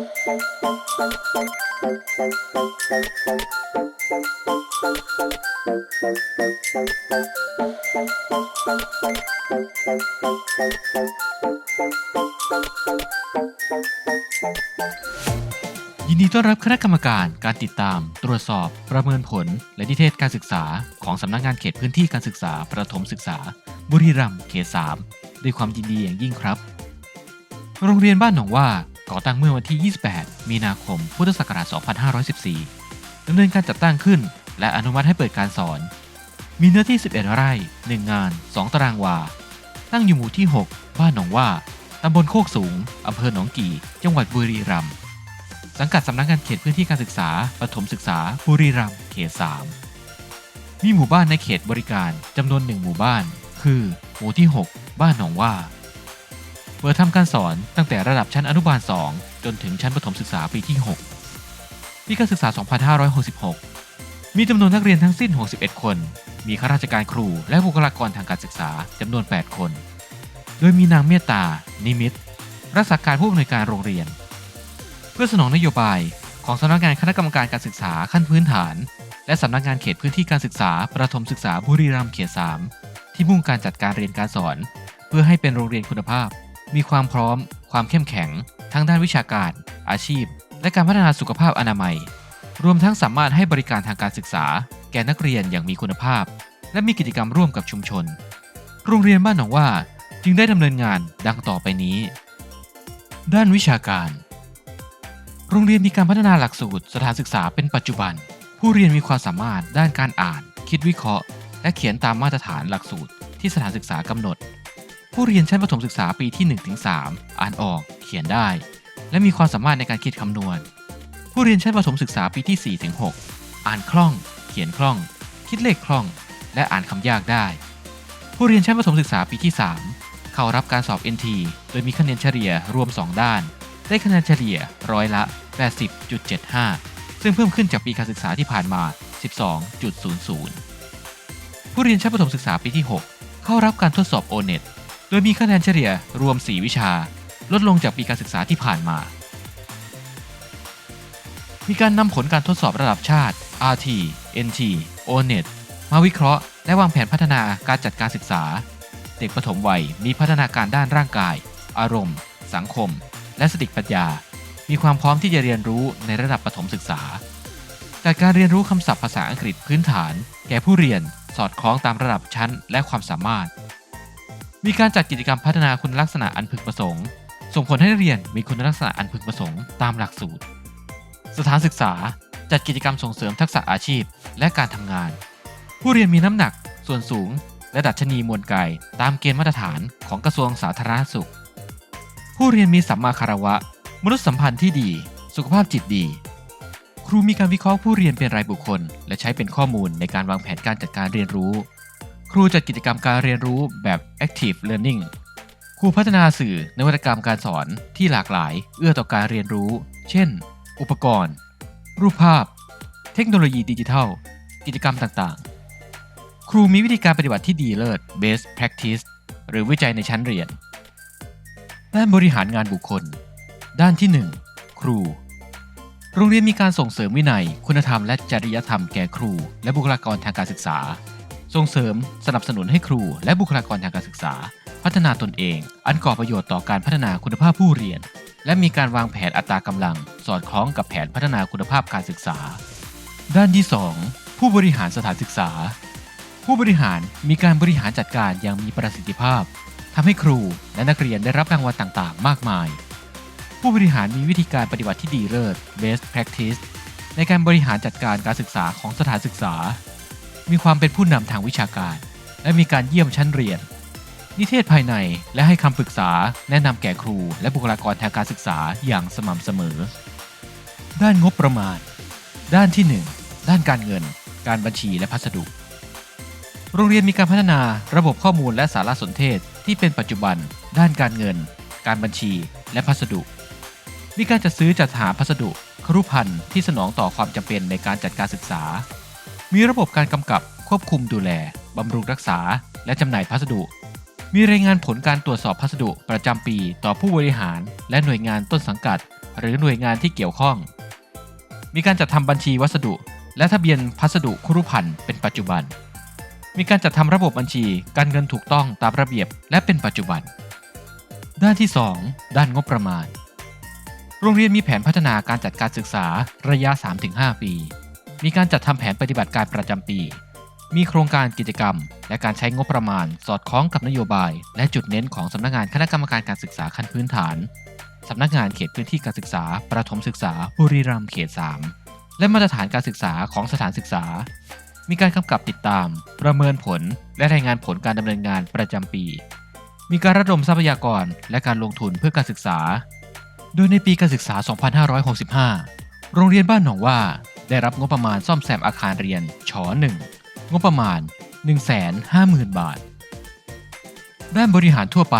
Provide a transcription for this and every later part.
ยินดีต้อนรับคณะกรรมการการติดตาม ตรวจสอบ ประเมินผล และนิเทศการศึกษา ของสำนักงานเขตพื้นที่การศึกษา ประถมศึกษา บุรีรัมย์เขต 3 ด้วยความยินดีอย่างยิ่งครับ โรงเรียนบ้านหนองว่า ก่อตั้งเมื่อวันที่ 28 มีนาคม พุทธศักราช 2514 ดำเนินการจัดตั้งขึ้น และอนุมัติให้เปิดการสอน มีเนื้อที่ 11 ไร่ 1 งาน 2 ตารางวา ตั้งอยู่หมู่ที่ 6 บ้านหนองว่า ตำบลโคกสูง อำเภอหนองกี่ จังหวัดบุรีรัมย์ สังกัดสำนักงานเขตพื้นที่การศึกษา ประถมศึกษา บุรีรัมย์ เขต 3 มีหมู่บ้านในเขตบริการจำนวนหนึ่งหมู่บ้าน คือ หมู่ที่ 6 บ้านหนองว่า เปิดทำการสอนตั้งแต่ระดับชั้นอนุบาล 2 จนถึงชั้นประถมศึกษาปีที่ 6 ปีการศึกษา 2566 มีจำนวนนักเรียนทั้งสิ้น 61 คน มีข้าราชการครูและบุคลากรทางการศึกษาจำนวน 8 คน โดยมีนางเมตตา นิมิตรรักษาการผู้อำนวยการโรงเรียน เพื่อสนองนโยบายของสำนักงานคณะกรรมการการศึกษาขั้นพื้นฐาน และสำนักงานเขตพื้นที่การศึกษาประถมศึกษาบุรีรัมย์เขต 3 ที่มุ่งการจัดการเรียนการสอน เพื่อให้เป็นโรงเรียนคุณภาพ มีความพร้อม ความเข้มแข็ง ทั้งด้านวิชาการ อาชีพ และการพัฒนาสุขภาพอนามัย รวมทั้งสามารถให้บริการทางการศึกษา แก่นักเรียนอย่างมีคุณภาพ และมีกิจกรรมร่วมกับชุมชน โรงเรียนบ้านหนองว่าจึงได้ดำเนินงานดังต่อไปนี้ ด้านวิชาการ โรงเรียนมีการพัฒนาหลักสูตรสถานศึกษาเป็นปัจจุบัน ผู้เรียนมีความสามารถด้านการอ่าน คิดวิเคราะห์ และเขียนตามมาตรฐานหลักสูตรที่สถานศึกษากำหนด ผู้เรียนชั้นประถมศึกษาปีที่ 1-3 อ่านออก เขียนได้ และมีความสามารถในการคิดคำนวณ ผู้เรียนชั้นประถมศึกษาปีที่ 4-6 อ่านคล่อง เขียนคล่อง คิดเลขคล่อง และอ่านคำยากได้ ผู้เรียนชั้นประถมศึกษาปีที่ 3 เข้ารับการสอบ NT โดยมีคะแนนเฉลี่ยรวม 2 ด้าน ได้คะแนนเฉลี่ยร้อยละ 80.75 ซึ่งเพิ่มขึ้นจากปีการศึกษาที่ผ่านมา 12.00 ผู้เรียนชั้นประถมศึกษาปีที่ 6 เข้ารับการทดสอบ O-NET โดยมีคะแนนเฉลี่ยรวม 4 วิชา ลดลงจากปีการศึกษาที่ผ่านมา มีการนำผลการทดสอบระดับชาติ RT NT O-NET มาวิเคราะห์และวางแผนพัฒนาการจัดการศึกษา เด็กปฐมวัยมีพัฒนาการด้านร่างกาย อารมณ์ สังคม และสติปัญญา มีความพร้อมที่จะเรียนรู้ในระดับประถมศึกษา จากการเรียนรู้คำศัพท์ภาษาอังกฤษพื้นฐาน แก่ผู้เรียนสอดคล้องตามระดับชั้นและความสามารถ มีการจัดกิจกรรมพัฒนาคุณลักษณะอันพึงประสงค์ ส่งผลให้นักเรียนมีคุณลักษณะอันพึงประสงค์ตามหลักสูตร สถานศึกษาจัดกิจกรรมส่งเสริมทักษะอาชีพและการทำงาน ผู้เรียนมีน้ำหนัก ส่วนสูง และดัชนีมวลกายตามเกณฑ์มาตรฐานของกระทรวงสาธารณสุข ผู้เรียนมีสัมมาคารวะ มนุษยสัมพันธ์ที่ดี สุขภาพจิตดี ครูมีการวิเคราะห์ผู้เรียนเป็นรายบุคคล และใช้เป็นข้อมูลในการวางแผนการจัดการเรียนรู้ ครูจัดกิจกรรมการเรียนรู้แบบ active learning ครูพัฒนาสื่อนวัตกรรมการสอนที่หลากหลาย เอื้อต่อการเรียนรู้ เช่น อุปกรณ์ รูปภาพ เทคโนโลยีดิจิทัล กิจกรรมต่างๆ ครูมีวิธีการปฏิบัติที่ดีเลิศ best practice หรือวิจัยในชั้นเรียน ด้านบริหารงานบุคคล ด้านที่ 1 ครู โรงเรียนมีการส่งเสริมวินัย คุณธรรมและจริยธรรมแก่ครู และบุคลากรทางการศึกษา ส่งเสริมสนับสนุนให้ครูและบุคลากรทางการศึกษา พัฒนาตนเอง อันก่อประโยชน์ต่อการพัฒนาคุณภาพผู้เรียน และมีการวางแผนอัตรากำลัง สอดคล้องกับแผนพัฒนาคุณภาพการศึกษา ด้านที่ 2 ผู้บริหารสถานศึกษา ผู้บริหารมีการบริหารจัดการอย่างมีประสิทธิภาพทำให้ครูและนักเรียนได้รับรางวัลต่างๆ มากมาย ผู้บริหารมีวิธีการปฏิบัติที่ดีเลิศ best practice ในการบริหารจัดการการศึกษาของสถานศึกษา มีความเป็นผู้นำทางวิชาการ และมีการเยี่ยมชั้นเรียน นิเทศภายในและให้คำปรึกษาแนะนำแก่ครู และบุคลากรทางการศึกษาอย่างสม่ำเสมอ ด้านงบประมาณ ด้านที่ 1 ด้านการเงิน การบัญชีและพัสดุ โรงเรียนมีการพัฒนาระบบข้อมูลและสารสนเทศที่เป็นปัจจุบัน ด้านการเงิน การบัญชี และพัสดุ มีการจัดซื้อจัดหาพัสดุครุพันธ์ที่สนองต่อความจำเป็นในการจัดการศึกษา มีระบบการกำกับควบคุมดูแล บำรุงรักษา และจำหน่ายพัสดุ มีรายงานผลการตรวจสอบพัสดุประจำปีต่อผู้บริหาร และหน่วยงานต้นสังกัด หรือหน่วยงานที่เกี่ยวข้อง มีการจัดทำบัญชีวัสดุ และทะเบียนพัสดุครุภัณฑ์เป็นปัจจุบัน มีการจัดทำระบบบัญชีการเงินถูกต้องตามระเบียบและเป็นปัจจุบัน ด้านที่ 2 ด้านงบประมาณ โรงเรียนมีแผนพัฒนาการจัดการศึกษาระยะ 3-5 ปี มีการจัดทำแผนปฏิบัติการประจำปี มีโครงการกิจกรรม และการใช้งบประมาณ สอดคล้องกับนโยบาย และจุดเน้นของสำนักงานคณะกรรมการการศึกษาขั้นพื้นฐานสำนักงานเขตพื้นที่การศึกษา ประถมศึกษา บุรีรัมย์เขต 3 และมาตรฐานการศึกษาของสถานศึกษา มีการกำกับติดตาม ประเมินผล และรายงานผลการดำเนินงานประจำปี มีการระดมทรัพยากรและการลงทุนเพื่อการศึกษา โดยในปีการศึกษา 2565 โรงเรียนบ้านหนองว่า ได้รับงบประมาณซ่อมแซมอาคารเรียนช1งบประมาณ 150,000 บาท ด้านบริหารทั่วไป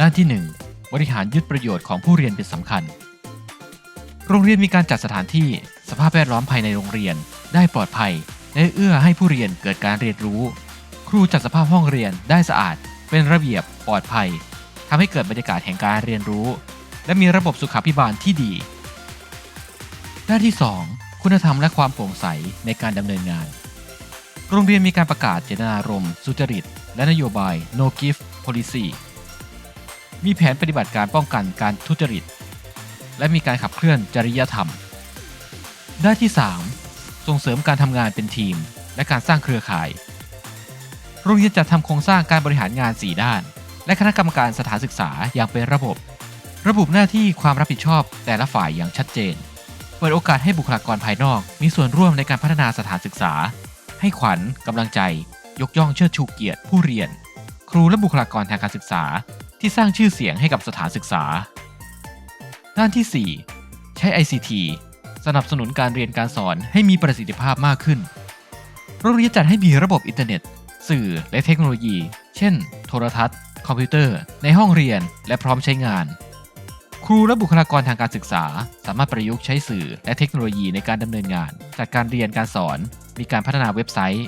ด้านที่ 1 บริหารยึดประโยชน์ของผู้เรียนเป็นสำคัญ โรงเรียนมีการจัดสถานที่สภาพแวดล้อมภายในโรงเรียนได้ปลอดภัยและเอื้อให้ผู้เรียนเกิดการเรียนรู้ ครูจัดสภาพห้องเรียนได้สะอาด เป็นระเบียบปลอดภัยทำให้เกิดบรรยากาศแห่งการเรียนรู้ และมีระบบสุขาภิบาลที่ดี ด้านที่ 2 คุณธรรมและความโปร่งใสในการดำเนินงาน โรงเรียนมีการประกาศเจตนารมณ์สุจริต และนโยบาย no gift policy มีแผนปฏิบัติการป้องกันการทุจริต และมีการขับเคลื่อนจริยธรรม ด้านที่ 3 ส่งเสริมการทำงานเป็นทีม และการสร้างเครือข่าย โรงเรียนจัดทำโครงสร้างการบริหารงาน 4 ด้าน และคณะกรรมการสถานศึกษาอย่างเป็นระบบ ระบุหน้าที่ความรับผิดชอบแต่ละฝ่ายอย่างชัดเจน เปิดโอกาสให้บุคลากรภายนอก มีส่วนร่วมในการพัฒนาสถานศึกษา ให้ขวัญกำลังใจ ยกย่องเชิดชูเกียรติ ผู้เรียน ครูและบุคลากรทางการศึกษา ที่สร้างชื่อเสียงให้กับสถานศึกษา ด้านที่ 4 ใช้ ICT สนับสนุนการเรียนการสอนให้มีประสิทธิภาพมากขึ้น โรงเรียนจัดให้มีระบบอินเทอร์เน็ต สื่อและเทคโนโลยี เช่น โทรทัศน์ คอมพิวเตอร์ ในห้องเรียนและพร้อมใช้งาน รูและบุคลากรทางการศึกษา สามารถประยุกต์ใช้สื่อและเทคโนโลยีในการดำเนินงาน จัดการเรียนการสอน มีการพัฒนาเว็บไซต์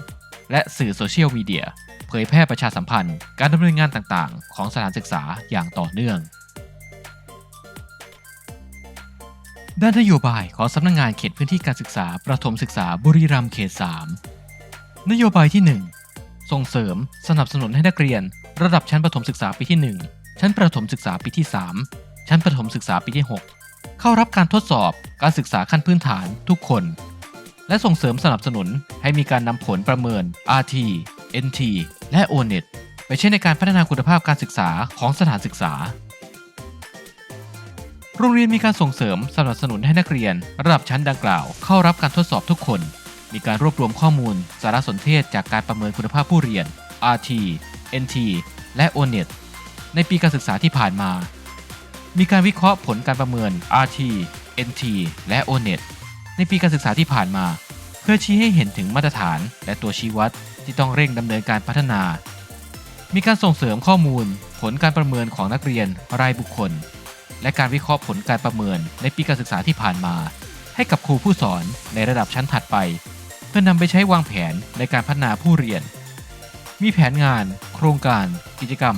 และสื่อโซเชียลมีเดีย เผยแพร่ประชาสัมพันธ์ การดำเนินงานต่างๆ ของสถานศึกษาอย่างต่อเนื่อง ด้านนโยบายของสำนักงงานเขตพื้นที่การศึกษา ประถมศึกษาบุรีรัมย์เขต 3 นโยบายที่ 1 ส่งเสริม สนับสนุนให้นักเรียน ระดับชั้นประถมศึกษาปีที่ 1 ชั้นประถมศึกษาปีที่ 3 ชั้นประถมศึกษาปีที่ 6 เข้ารับการทดสอบการศึกษาขั้นพื้นฐานทุกคน และส่งเสริมสนับสนุนให้มีการนำผลประเมิน RT NT และ ONET ไปใช้ในการพัฒนาคุณภาพการศึกษาของสถานศึกษา โรงเรียนมีการส่งเสริมสนับสนุนให้นักเรียน ระดับชั้นดังกล่าว เข้ารับการทดสอบทุกคน มีการรวบรวมข้อมูล สารสนเทศจากการประเมินคุณภาพผู้เรียน RT NT และ ONET ในปีการศึกษาที่ผ่านมา มีการวิเคราะห์ผลการประเมิน RT NT และ ONET ในปีการศึกษาที่ผ่านมา เพื่อชี้ให้เห็นถึงมาตรฐาน และตัวชี้วัดที่ต้องเร่งดำเนินการพัฒนา มีการส่งเสริมข้อมูล ผลการประเมินของนักเรียนรายบุคคล และการวิเคราะห์ผลการประเมินในปีการศึกษาที่ผ่านมา ให้กับครูผู้สอนในระดับชั้นถัดไป เพื่อนำไปใช้วางแผนในการพัฒนาผู้เรียน มีแผนงาน โครงการ กิจกรรม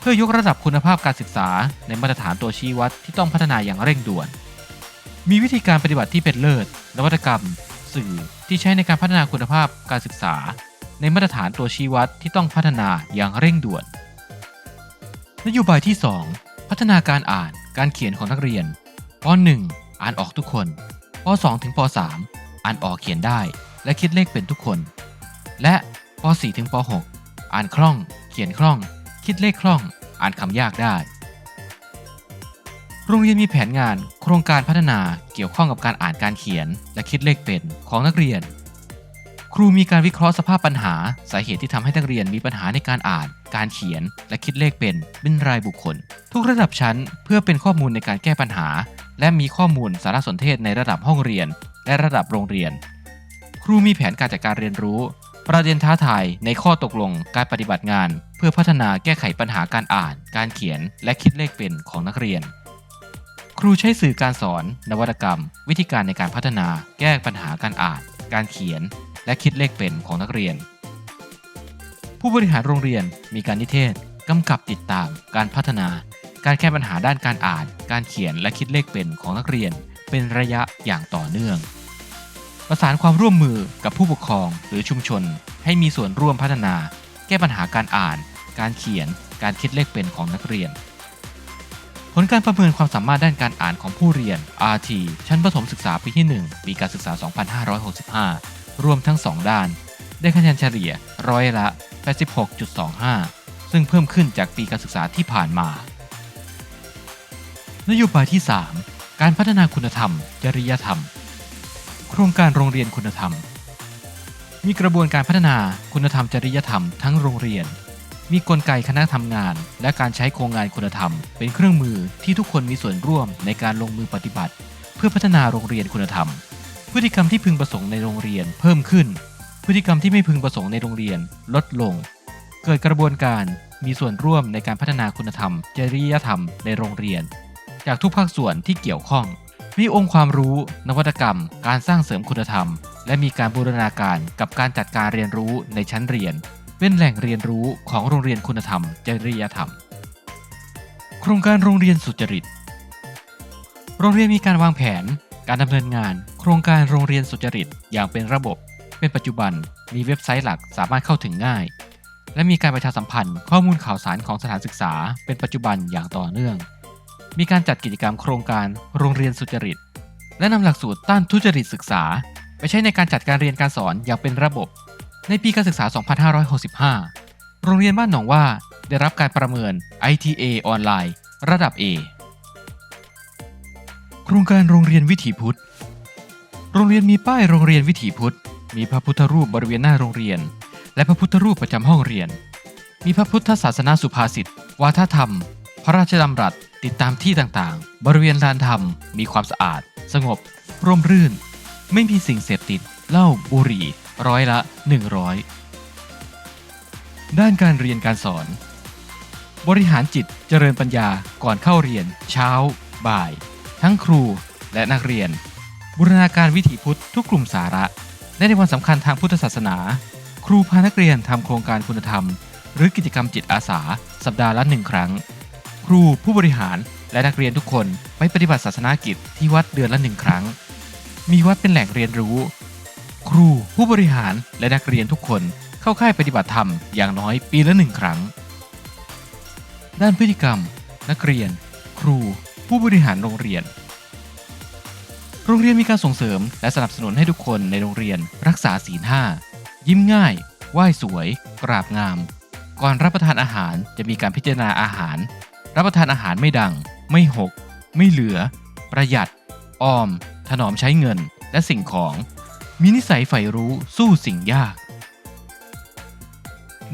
เพื่อยกระดับคุณภาพการศึกษาในมาตรฐานตัวชี้วัดที่ต้องพัฒนาอย่างเร่งด่วน มีวิธีการปฏิบัติที่เป็นเลิศ นวัตกรรม สื่อที่ใช้ในการพัฒนาคุณภาพการศึกษา ในมาตรฐานตัวชี้วัดที่ต้องพัฒนาอย่างเร่งด่วน นโยบายที่ 2 พัฒนาการอ่านการเขียนของนักเรียนป .1 อ่านออกทุกคนป .2 ถึงป .3 อ่านออกเขียนได้ และคิดเลขเป็นทุกคน และป .4 ถึงป .6 อ่านคล่อง เขียนคล่อง คิดเลขคล่อง อ่านคำยากได้ โรงเรียนมีแผนงาน โครงการพัฒนาเกี่ยวข้องกับการอ่านการเขียน และคิดเลขเป็นของนักเรียน ครูมีการวิเคราะห์สภาพปัญหา สาเหตุที่ทำให้นักเรียนมีปัญหาในการอ่าน การเขียน และคิดเลขเป็นเป็นรายบุคคล ทุกระดับชั้นเพื่อเป็นข้อมูลในการแก้ปัญหา และมีข้อมูลสารสนเทศในระดับห้องเรียน และระดับโรงเรียน ครูมีแผนการจัดการเรียนรู้ ประเด็นท้าทายในข้อตกลงการปฏิบัติงาน เพื่อพัฒนาแก้ไขปัญหาการอ่าน การเขียน และคิดเลขเป็นของนักเรียน ครูใช้สื่อการสอน นวัตกรรม วิธีการในการพัฒนา แก้ปัญหาการอ่าน การเขียน และคิดเลขเป็นของนักเรียน ผู้บริหารโรงเรียนมีการนิเทศกำกับติดตาม การพัฒนา การแก้ปัญหาด้านการอ่าน การเขียนและคิดเลขเป็นของนักเรียน เป็นระยะอย่างต่อเนื่อง ประสานความร่วมมือกับผู้ปกครองหรือชุมชน ให้มีส่วนร่วมพัฒนา แก้ปัญหาการอ่าน การเขียน การคิดเลขเป็นของนักเรียน ผลการประเมินความสามารถด้านการอ่านของผู้เรียน RT ชั้นประถมศึกษาปีที่ 1 ปีการศึกษา 2565 รวมทั้ง 2 ด้าน ได้คะแนนเฉลี่ยร้อยละ 86.25 ซึ่งเพิ่มขึ้นจากปีการศึกษาที่ผ่านมา นโยบายที่ 3 การพัฒนาคุณธรรม จริยธรรม โครงการโรงเรียนคุณธรรม มีกระบวนการพัฒนาคุณธรรมจริยธรรมทั้งโรงเรียน มีกลไกคณะทำงาน และการใช้โครงงานคุณธรรม เป็นเครื่องมือที่ทุกคนมีส่วนร่วมในการลงมือปฏิบัติ เพื่อพัฒนาโรงเรียนคุณธรรม พฤติกรรมที่พึงประสงค์ในโรงเรียนเพิ่มขึ้น พฤติกรรมที่ไม่พึงประสงค์ในโรงเรียนลดลง เกิดกระบวนการมีส่วนร่วมในการพัฒนาคุณธรรม จริยธรรมในโรงเรียน จากทุกภาคส่วนที่เกี่ยวข้อง มีองค์ความรู้ นวัตกรรม การสร้างเสริมคุณธรรม และมีการบูรณาการกับการจัดการเรียนรู้ในชั้นเรียน เป็นแหล่งเรียนรู้ของโรงเรียนคุณธรรม จริยธรรม โครงการโรงเรียนสุจริต โรงเรียนมีการวางแผน การดำเนินงาน โครงการโรงเรียนสุจริตอย่างเป็นระบบ เป็นปัจจุบันมีเว็บไซต์หลักสามารถเข้าถึงง่าย และมีการประชาสัมพันธ์ ข้อมูลข่าวสารของสถานศึกษา เป็นปัจจุบันอย่างต่อเนื่อง มีการจัดกิจกรรมโครงการโรงเรียนสุจริต และนำหลักสูตรต้านทุจริตศึกษา ไปใช้ในการจัดการเรียนการสอนอย่างเป็นระบบ ในปีการศึกษา 2565 โรงเรียนบ้านหนองว่าได้รับการประเมิน ITA ออนไลน์ ระดับ A โครงการโรงเรียนวิถีพุทธ โรงเรียนมีป้ายโรงเรียนวิถีพุทธ มีพระพุทธรูปบริเวณหน้าโรงเรียน และพระพุทธรูปประจำห้องเรียน มีพระพุทธศาสนาสุภาษิต วาทธรรม พระราชดำรัสติดตามที่ต่างๆ บริเวณลานธรรม มีความสะอาด สงบ ร่มรื่น ไม่มีสิ่งเสพติดเหล้าบุหรี่ ร้อยละ 100 ด้านการเรียนการสอน บริหารจิตเจริญปัญญาก่อนเข้าเรียน เช้า บ่าย ทั้งครูและนักเรียน บูรณาการวิถีพุทธทุกกลุ่มสาระ และในวันสำคัญทางพุทธศาสนา ครูพานักเรียนทำโครงการคุณธรรม หรือกิจกรรมจิตอาสา สัปดาห์ละหนึ่งครั้ง ครูผู้บริหารและนักเรียนทุกคนไปปฏิบัติศาสนากิจที่วัดเดือนละหนึ่งครั้ง มีวัดเป็นแหล่งเรียนรู้ ครูผู้บริหารและนักเรียนทุกคนเข้าค่ายปฏิบัติธรรมอย่างน้อยปีละหนึ่งครั้ง ด้านพฤติกรรม นักเรียน ครู ผู้บริหารโรงเรียน โรงเรียนมีการส่งเสริม และสนับสนุนให้ทุกคนในโรงเรียนรักษาศีลห้ายิ้มง่าย ไหว้สวย กราบงาม ก่อนรับประทานอาหารจะมีการพิจารณาอาหาร รับประทานอาหารไม่ดัง ไม่หก ไม่เหลือ ประหยัด ออม ถนอมใช้เงินและสิ่งของ มีนิสัยใฝ่รู้สู้สิ่งยาก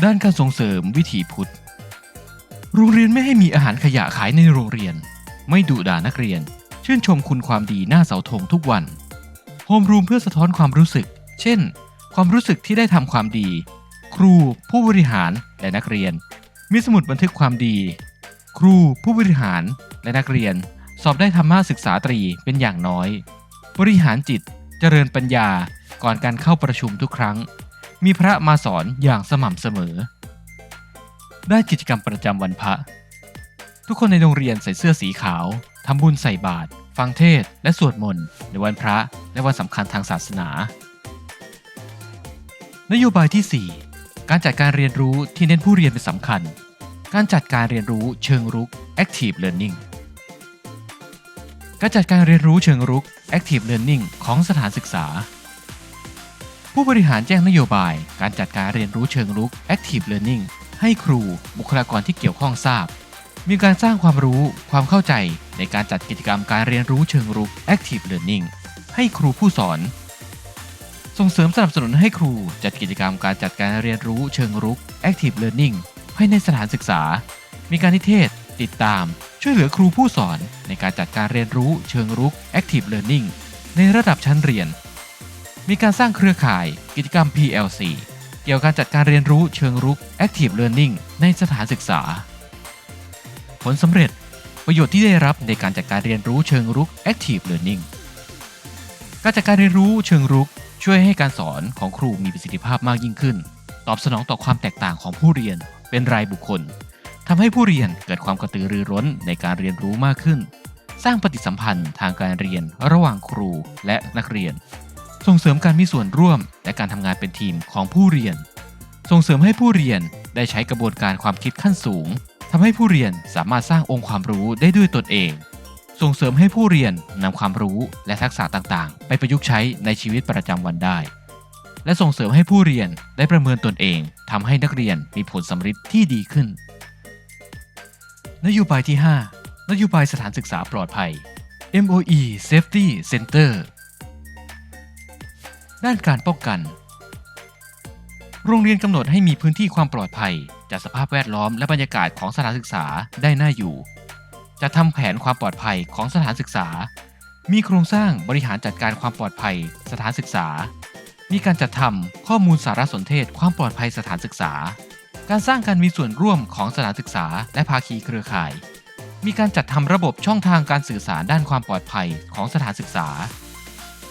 ด้านการส่งเสริมวิถีพุทธ โรงเรียนไม่ให้มีอาหารขยะขายในโรงเรียน ไม่ดุด่านักเรียน ชื่นชมคุณความดีหน้าเสาธงทุกวัน โฮมรูมเพื่อสะท้อนความรู้สึก เช่น ความรู้สึกที่ได้ทำความดี ครู ผู้บริหารและนักเรียน มีสมุดบันทึกความดี ครู ผู้บริหารและนักเรียน สอบได้ธรรมะศึกษาตรีเป็นอย่างน้อย บริหารจิต เจริญปัญญา ก่อนการเข้าประชุมทุกครั้ง มีพระมาสอนอย่างสม่ำเสมอ ได้กิจกรรมประจำวันพระ ทุกคนในโรงเรียนใส่เสื้อสีขาวทำบุญใส่บาตรฟังเทศและสวดมนต์ในวันพระและวันสำคัญทางศาสนา นโยบายที่ 4 การจัดการเรียนรู้ที่เน้นผู้เรียนเป็นสำคัญ การจัดการเรียนรู้เชิงรุก active learning การจัดการเรียนรู้เชิงรุก active learning ของสถานศึกษา ผู้บริหารแจ้งนโยบาย การจัดการเรียนรู้เชิงรุก active learning ให้ครูบุคลากรที่เกี่ยวข้องทราบ มีการสร้างความรู้ความเข้าใจในการจัดกิจกรรมการเรียนรู้เชิงรุก active learning ให้ครูผู้สอน ส่งเสริมสนับสนุนให้ครูจัดกิจกรรมการจัดการเรียนรู้เชิงรุก active learning ภายในสถานศึกษา มีการนิเทศ ติดตาม ช่วยเหลือครูผู้สอนในการจัดการเรียนรู้เชิงรุก active learning ในระดับชั้นเรียน มีการสร้างเครือข่ายกิจกรรม PLC เกี่ยวกับการจัดการเรียนรู้เชิงรุก active learning ในสถานศึกษา ผลสำเร็จประโยชน์ที่ได้รับในการจัดการเรียนรู้เชิงรุก active learning การจัดการเรียนรู้เชิงรุกช่วยให้การสอนของครูมีประสิทธิภาพมากยิ่งขึ้น ตอบสนองต่อความแตกต่างของผู้เรียนเป็นรายบุคคล ทำให้ผู้เรียนเกิดความกระตือรือร้นในการเรียนรู้มากขึ้น สร้างปฏิสัมพันธ์ทางการเรียนระหว่างครูและนักเรียน ส่งเสริมการมีส่วนร่วมและการทำงานเป็นทีมของผู้เรียน ส่งเสริมให้ผู้เรียนได้ใช้กระบวนการความคิดขั้นสูงทำให้ผู้เรียนสามารถสร้างองค์ความรู้ได้ด้วยตนเอง ส่งเสริมให้ผู้เรียนนำความรู้และทักษะต่างๆ ไปประยุกต์ใช้ในชีวิตประจำวันได้ และส่งเสริมให้ผู้เรียนได้ประเมินตนเองทำให้นักเรียนมีผลสำฤทธิ์ที่ดีขึ้น นโยบายที่ 5 นโยบายสถานศึกษาปลอดภัย MOE Safety Center ด้านการป้องกัน โรงเรียนกำหนดให้มีพื้นที่ความปลอดภัย จากสภาพแวดล้อมและบรรยากาศของสถานศึกษาได้น่าอยู่ จะทำแผนความปลอดภัยของสถานศึกษา มีโครงสร้างบริหารจัดการความปลอดภัย สถานศึกษา มีการจัดทำข้อมูลสารสนเทศความปลอดภัยสถานศึกษา การสร้างการมีส่วนร่วมของสถานศึกษา และภาคีเครือข่าย มีการจัดทำระบบช่องทางการสื่อสารด้านความปลอดภัยของสถานศึกษา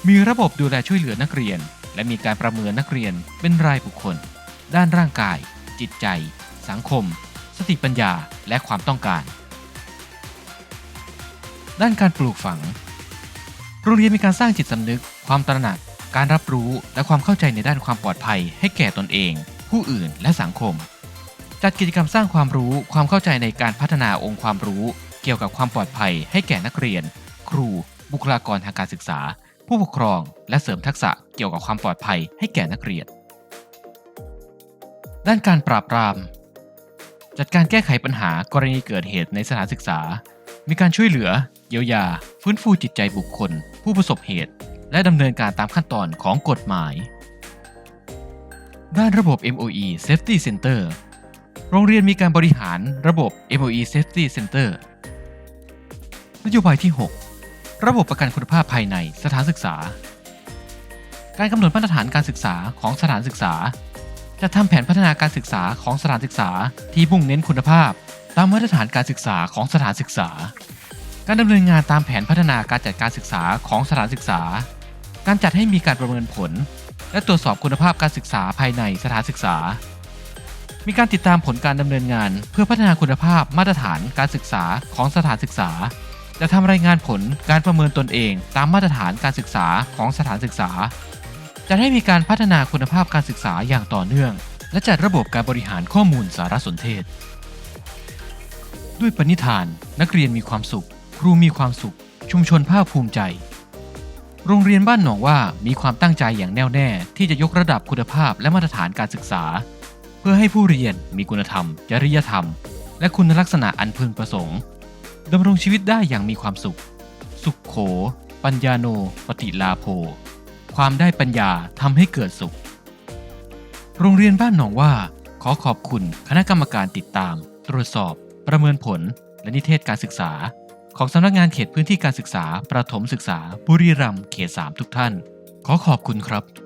มีระบบดูแลช่วยเหลือนักเรียน และมีการประเมินนักเรียนเป็นรายบุคคล ด้านร่างกาย จิตใจ สังคม สติปัญญา และความต้องการ ด้านการปลูกฝัง โรงเรียนมีการสร้างจิตสำนึก ความตระหนัก การรับรู้ และความเข้าใจในด้านความปลอดภัยให้แก่ตนเองผู้อื่นและสังคม จัดกิจกรรมสร้างความรู้ความเข้าใจในการพัฒนาองค์ความรู้ เกี่ยวกับความปลอดภัยให้แก่นักเรียน ครู บุคลากรทางการศึกษา ผู้ปกครอง และเสริมทักษะเกี่ยวกับความปลอดภัยให้แก่นักเรียน ด้านการปราบปราม จัดการแก้ไขปัญหากรณีเกิดเหตุในสถานศึกษา มีการช่วยเหลือ เยียวยา ฟื้นฟูจิตใจบุคคล ผู้ประสบเหตุ และดำเนินการตามขั้นตอนของกฎหมาย ด้านระบบ MOE Safety Center โรงเรียนมีการบริหารระบบ MOE Safety Center นโยบายที่ 6 ระบบประกันคุณภาพภายในสถานศึกษา การกำหนดมาตรฐานการศึกษาของสถานศึกษา จะทำแผนพัฒนาการศึกษาของสถานศึกษาที่มุ่งเน้นคุณภาพ ตามมาตรฐานการศึกษาของสถานศึกษา การดำเนินงานตามแผนพัฒนาการจัดการศึกษาของสถานศึกษา การจัดให้มีการประเมินผล และตรวจสอบคุณภาพการศึกษาภายในสถานศึกษา มีการติดตามผลการดำเนินงาน เพื่อพัฒนาคุณภาพมาตรฐานการศึกษาของสถานศึกษา จะทำรายงานผลการประเมินตนเอง ตามมาตรฐานการศึกษาของสถานศึกษา จะให้มีการพัฒนาคุณภาพการศึกษาอย่างต่อเนื่อง และจัดระบบการบริหารข้อมูลสารสนเทศ ด้วยปณิธาน นักเรียนมีความสุข ครูมีความสุข ชุมชนภาคภูมิใจโรงเรียนบ้านหนองว่ามีความตั้งใจอย่างแน่วแน่ ที่จะยกระดับคุณภาพและมาตรฐานการศึกษา พื่อให้ผู้เรียนมีคุณธรรม จริยธรรม และคุณลักษณะอันพึงประสงค์ดำรงชีวิตได้อย่างมีความสุข สุขโข ปัญญาโน ปฏิลาโภ ความได้ปัญญาทำให้เกิดสุข โรงเรียนบ้านหนองว่า ขอขอบคุณคณะกรรมการติดตาม ตรวจสอบ ประเมินผล และนิเทศการศึกษา ของสำนักงานเขตพื้นที่การศึกษา ประถมศึกษา บุรีรัมย์เขต 3 ทุกท่าน ขอขอบคุณครับ